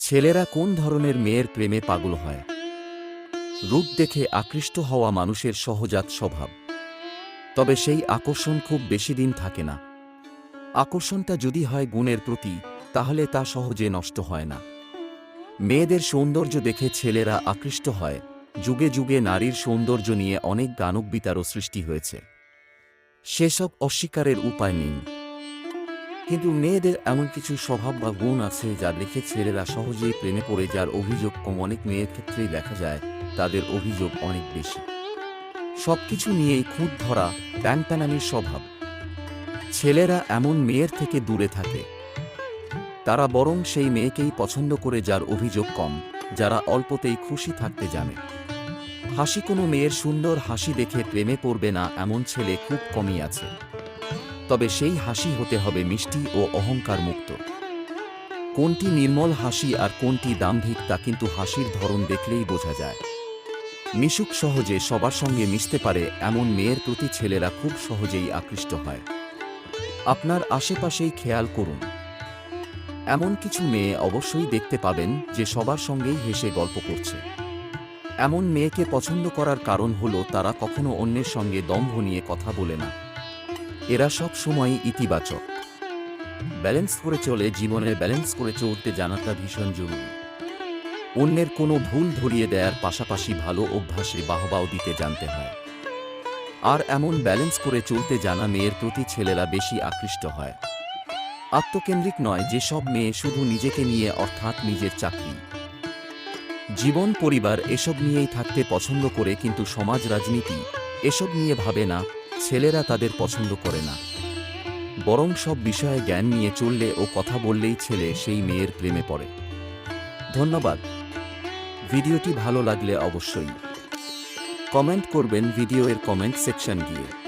ছেলেরা কোন ধরনের মেয়ের প্রেমে পাগল হয়? রূপ দেখে আকৃষ্ট হওয়া মানুষের সহজাত স্বভাব। তবে সেই আকর্ষণ খুব বেশি দিন থাকে না। আকর্ষণটা যদি হয় গুণের প্রতি, তাহলে তা সহজে নষ্ট হয় না। মেয়েদের সৌন্দর্য দেখে ছেলেরা আকৃষ্ট হয়। যুগে যুগে নারীর সৌন্দর্য নিয়ে অনেক গানকবিতারও সৃষ্টি হয়েছে। সেসব অস্বীকারের উপায় নেই। কিন্তু মেয়েদের এমন কিছু স্বভাব বা গুণ আছে যা দেখে ছেলেরা সহজেই প্রেমে পড়ে যার অভিযোগ কম। অনেক মেয়ের ক্ষেত্রেই দেখা যায় তাদের অভিযোগ অনেক বেশি। সবকিছু নিয়েই খুঁত ধরা, প্যানপ্যানানির স্বভাব। ছেলেরা এমন মেয়ের থেকে দূরে থাকে। তারা বরং সেই মেয়েকেই পছন্দ করে যার অভিযোগ কম, যারা অল্পতেই খুশি থাকতে জানে। হাসি কোনো মেয়ের সুন্দর হাসি দেখে প্রেমে পড়বে না এমন ছেলে খুব কমই আছে। তবে সেই হাসি হতে হবে মিষ্টি ও অহংকার মুক্ত কোনটি নির্মল হাসি আর কোনটি দাম্ভিক তা কিন্তু হাসির ধরন দেখলেই বোঝা যায়। মিশুক সহজে সবার সঙ্গে মিশতে পারে এমন মেয়ের প্রতি ছেলেরা খুব সহজেই আকৃষ্ট হয়। আপনার আশেপাশেই খেয়াল করুন। এমন কিছু মেয়ে অবশ্যই দেখতে পাবেন যে সবার সঙ্গেই হেসে গল্প করছে। এমন মেয়েকে পছন্দ করার কারণ হল তারা কখনো অন্যের সঙ্গে দম্ভ নিয়ে কথা বলে না। এরা সব সময়ই ইতিবাচক। ব্যালেন্স করে চলে জীবনে ব্যালেন্স করে চলতে জানাটা ভীষণ জরুরি। অন্যের কোনো ভুল ধরিয়ে দেওয়ার পাশাপাশি ভালো অভ্যাসে বাহবাও দিতে জানতে হয়। আর এমন ব্যালেন্স করে চলতে জানা মেয়ের প্রতি ছেলেরা বেশি আকৃষ্ট হয়। আত্মকেন্দ্রিক নয় যেসব মেয়ে শুধু নিজেকে নিয়ে অর্থাৎ নিজের চাকরি। জীবন, পরিবার এসব নিয়েই থাকতে পছন্দ করে, কিন্তু সমাজ, রাজনীতি এসব নিয়ে ভাবে না ছেলেরা তাদের পছন্দ করে না। বরং সব বিষয়ে জ্ঞান নিয়ে চললে ও কথা বললেই ছেলে সেই মেয়ের প্রেমে পড়ে। ধন্যবাদ। ভিডিওটি ভালো লাগলে অবশ্যই কমেন্ট করবেন ভিডিও এর কমেন্ট সেকশন গিয়ে।